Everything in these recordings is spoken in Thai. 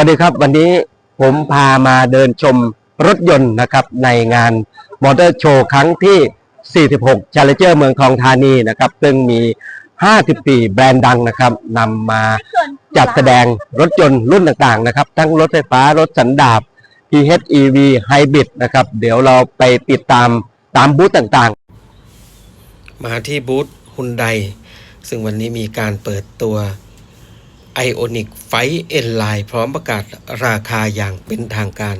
สวัสดีครับ วันนี้ผมพามาเดินชมรถยนต์นะครับในงานมอเตอร์โชว์ครั้งที่ 46 Challenger เมืองทองธานีนะครับ ซึ่งมี50ปีแบรนด์ดังนะครับนำมาจัดแสดงรถยนต์รุ่นต่างๆนะครับ ทั้งรถไฟฟ้ารถสันดาป PHEV Hybrid นะครับ เดี๋ยวเราไปติดตามตามบูธต่างๆ มาที่บูธฮุนไดซึ่งวันนี้มีการเปิดตัว Ionic ไฟเอ็นไลน์พร้อมประกาศราคาอย่างเป็นทางการ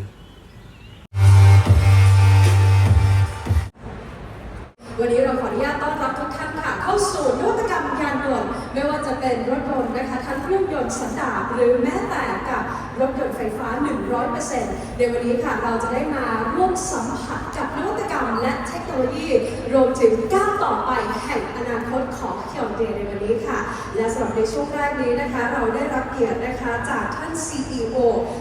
วันนี้เราขออนุญาตต้อนรับทุกท่านค่ะ เข้าสู่นวัตกรรมยานยนต์ไม่ว่าจะเป็นรถยนต์นะคะทั้งเครื่องยนต์สันดาปหรือแม้แต่กับรถยนต์ไฟฟ้า 100%ในวันนี้ค่ะเราจะได้มาร่วมสัมผัสกับนวัตกรรมและเทคโนโลยี รวมถึงก้าวต่อไปแห่งอนาคตของ Hyundai ในวันนี้ค่ะ และสำหรับในช่วงแรกนี้นะคะ เราได้รับเกียรตินะคะจากท่าน CEO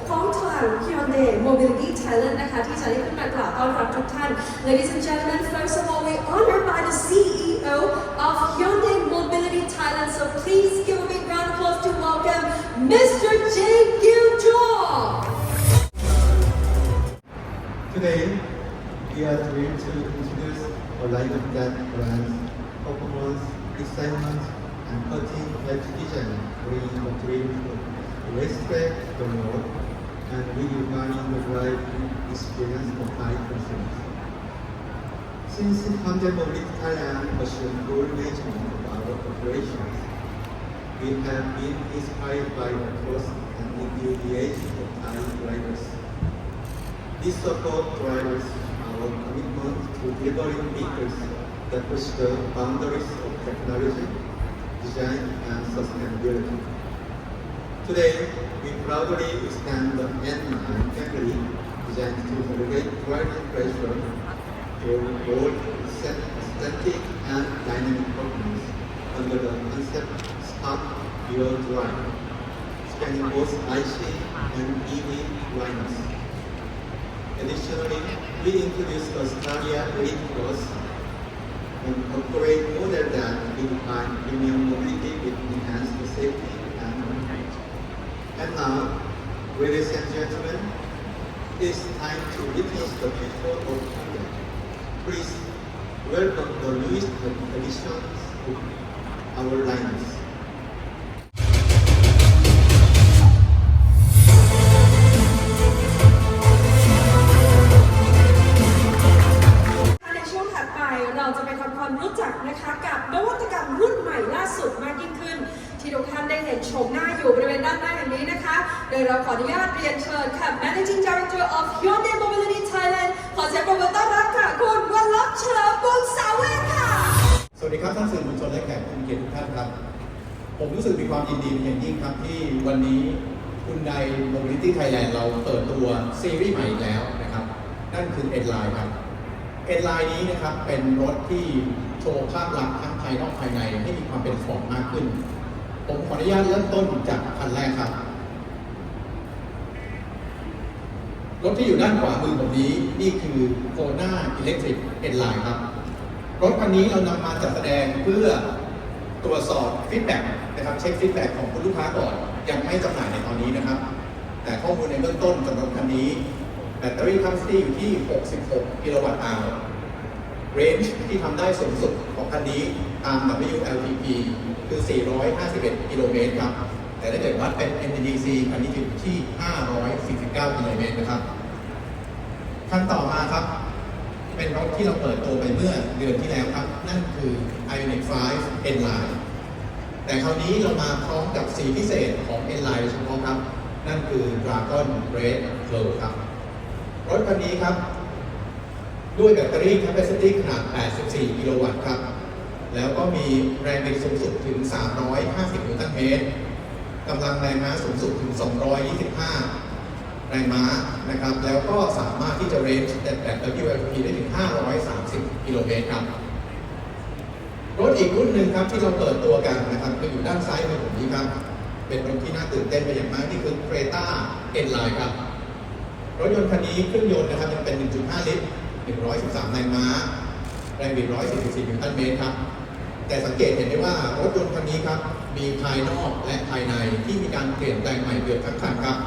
ของทาง Hyundai Mobility Thailand นะคะที่จะได้ขึ้นมากล่าวต้อนรับทุกท่าน Ladies and gentlemen first of all we honored by the CEO of Hyundai Mobility Thailand so please give a big round of applause to welcome Mr. Jae Gil Choi Today, we are thrilled to introduce a lineup that blends performance, design, bringing the dream to respect the road and redefining the driving experience for high consumers. Since Hyundai Mobility Thailand assumed full management of our operations, we have been inspired by the trust and enthusiasm of Thai drivers. This support drives our commitment to delivering vehicles that push the boundaries of technology, design, and sustainability. Today, we proudly extend the N9 family designed to elevate driving pressure to both static and dynamic performance under the concept Spark Dual Drive, spanning both IC and EV lineups. Additionally, we introduced the Stadia 8 Plus, an upgrade model that redefines premium mobility with enhanced safety and comfort. And now, ladies and gentlemen, it's time to witness the future of Hyundai. Please welcome the newest additions to our lineups. Of Hyundai Mobility Thailand ขอเสียงปรบมือต้อนรับค่ะคุณวันลบเฉลิมบุญสาเวทค่ะ สวัสดีครับท่านสื่อมวลชนและแขกผู้มีเกียรติทุกท่านครับ ผมรู้สึกมีความยินดีเป็นอย่างยิ่งครับที่วันนี้คุณไดโมบิลิตี้ไทยแลนด์เราเปิดตัวซีรีส์ใหม่อีกแล้วนะครับ นั่นคือ e n l i n e ครับ e n l i n e นี้นะครับเป็นรถที่โชว์ภาพลักษณ์ทั้งภายนอกภายในให้มีความเป็นฟอร์มมากขึ้น ผมขออนุญาตเริ่มต้นจากคันแรกครับ ร ถที่อยู่ด้านขวามือผมนี้นี่คือโคนาอิเล็กทริกเอ็นไลน์ครับ รถคันนี้เรานำมาจัดแสดงเพื่อตรวจสอบฟีดแบ็กนะครับเช็คฟีดแบ็กของคุณลูกค้าก่อน ยังไม่จำหน่ายในตอนนี้นะครับ แต่ข้อมูลในเบื้องต้นสำหรับคันนี้ แบตเตอรี่ capacity อยู่ที่ 66 กิโลวัตต์อาวร์ range ที่ทำได้สูงสุดของคันนี้ตาม WLTP คือ 451 กิโลเมตรครับ แต่ถ้าเกิดวัดเป็น NEDC คันนี้อยู่ที่ 549 กิโลเมตรนะครับ คันต่อมาครับ เป็นรถที่เราเปิดตัวไปเมื่อเดือนที่แล้วครับ นั่นคือ Ioniq 5 N-Line แต่คราวนี้เรามาพร้อมกับสีพิเศษของ N-Line เฉพาะครับ นั่นคือ Dragon Red Glow ครับ รถคันนี้ครับ ด้วยแบตเตอรี่ capacity ขนาด 84 กิโลวัตต์ครับ แล้วก็มีแรงบิดสูงสุดถึง 350 นิวตันเมตรกำลังแรงม้าสูงสุดถึง 225 แรงม้านะครับ แล้วก็สามารถที่จะเรนจ์แต่แบบ WLP ได้ถึง 530 กิโลเมตรครับ รถอีกรุ่นหนึ่งครับที่เราเปิดตัวกันนะครับคืออยู่ด้านซ้ายมือผมนี้ครับ เป็นรถที่น่าตื่นเต้นไปอย่างมากนี่คือ Creta N-Line ครับ รถยนต์คันนี้เครื่องยนต์นะครับยังเป็น 1.5 ลิตร 113 แรงม้า แรงบิด 144นิวตันเมตรครับ แต่สังเกตเห็นได้ว่ารถยนต์คันนี้ครับ มีภายนอกและภายในที่มีการเปลี่ยนแปลงใหม่เกือบทั้งคันครับ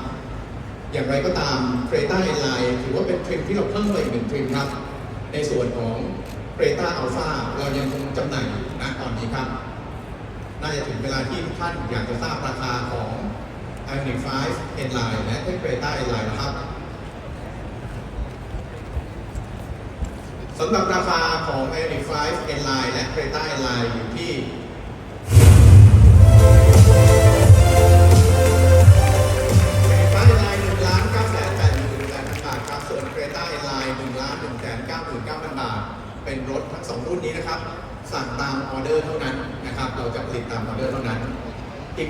อย่างไรก็ตามเ r รต้าเอไลน์ถือว่าเป็นทริมที่เราเพิ่มไปอีกหนึ่งทริมครับ ในส่วนของเ r รต้าอัลฟาเรายังคงจำหน่ายณตอนนี้ครับ น่าจะถึงเวลาที่ทุกท่านอยากจะทราบราคาของ i o n i c 5 N-Line และ t e c h r e t a N-Line นะครับสำหรับราคาของ Ionic 5 N-Line และ Creta N-Line อยู่ที่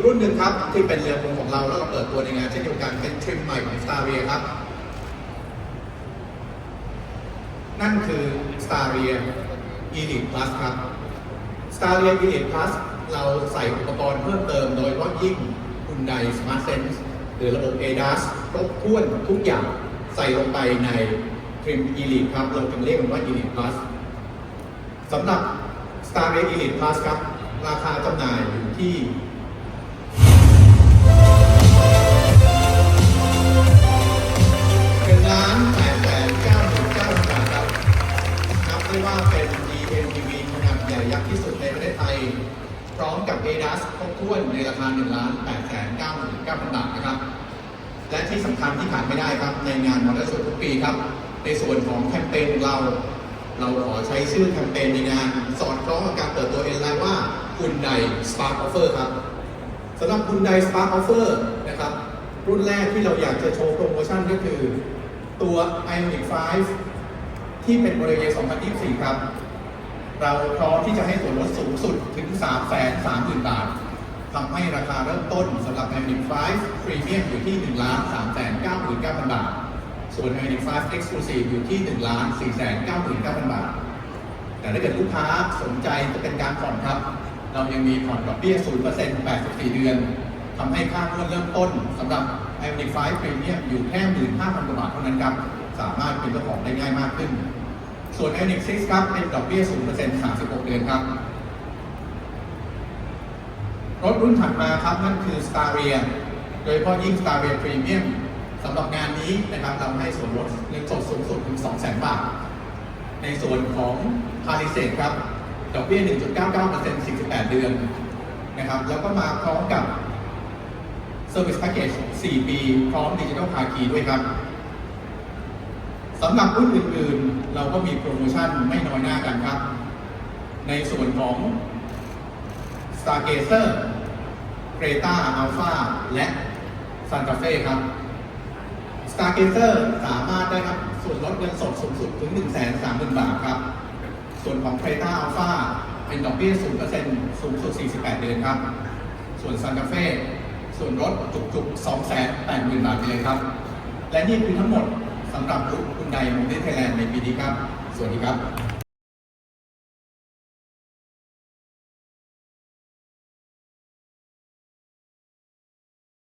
รุ่นหนึ่งครับ ที่เป็นเรือพงของเราแล้วเราเปิดตัวในงานเช่นเดียวกันเป็นทริมใหม่ของ Staria ครับ นั่นคือ Staria Elite Plus ครับ Staria Elite Plus เราใส่อุปกรณ์เพิ่มเติมโดยเฉพาะยิ่ง Hyundai Smart Sense หรือระบบ ADAS ครบถ้วนทุกอย่างใส่ลงไปในทริม Elite ครับ เราจึงเรียกมันว่า Elite Plus สำหรับ Staria Elite Plus ครับ ราคาจำหน่ายอยู่ที่ กที่สุดในประเทศไทย พร้อมกับ ADAS ครบถ้วนในราคา1ล้าน8แสน9หมื่น9พันบาทนะครับ และที่สำคัญที่ขาดไม่ได้ครับ ในงานมอเตอร์โชว์ทุกปีครับ ในส่วนของแคมเปญของเรา เราขอใช้ชื่อแคมเปญในงาน สอดคล้องกับการเปิดตัวเอ็นไลน์ว่าคุณใด Spark Offer ครับสำหรับคุณได Spark Offer นะครับรุ่นแรกที่เราอยากจะโชว์โปรโมชั่นก็คือ ตัว Ionic 5ที่เป็นโมเดล2024 ครับ เราพร้อมที่จะให้ส่วนลดสูงสุดถึง 3 3 0 0 0 0 บาททำให้ราคาเริ่มต้นสำหรับ Ionic 5 Premium อยู่ที่ 1 3 9 9 9 0 0 บาท ส่วน Ionic 5 Exclusive อยู่ที่ 1 4 9 9 9 0 0 บาท แต่ถ้าเกิดลูกค้าสนใจจะเป็นการผ่อนครับ เรายังมีผ่อนดอกเบี้ย 0% 84 เดือนทำให้ค่างวดเริ่มต้นสำหรับ Ionic 5 Premium อยู่แค่ 15,000 กว่าบาทเท่านั้นครับ สามารถเป็นเจ้าของได้ง่ายมากขึ้น ส่วน Ionic 6 ครับ เป็นดอกเบี้ย 0% 36 เดือนครับ รถรุ่นถัดมาครับ นั่นคือ Staria โดยเฉพาะยิ่ง Staria Premium สำหรับงานนี้นะครับเราให้ส่วนลดเงินสดสูงสุดถึง 200,000 บาท ในส่วนของ p a r i s a t ครับ ดอกเบี้ย 1.99% 48 เดือนนะครับ แล้วก็มาพร้อมกับ Service Package 4 ปี พร้อม Digital Car Key ด้วยครับ สำหรับรุ่นอื่นๆ เราก็มีโปรโมชั่นไม่น้อยหน้ากันครับ ในส่วนของ Stargazer Creta Alpha และ Santa Fe ครับ Stargazer สามารถได้ครับส่วนลดเงินสดสูงสุดถึง 130,000 บาทครับ ส่วนของ Creta Alpha เป็นดอกเบี้ย0%สูงสุด 48 เดือนครับ ส่วน Santa Fe ส่วนลดจุกๆ280,000 บาทเลยครับ และนี่คือทั้งหมด สำหรับรุ่นคุณใดมงเดไทยแลนด์ในปีนี้ครับ สวัสดีครับ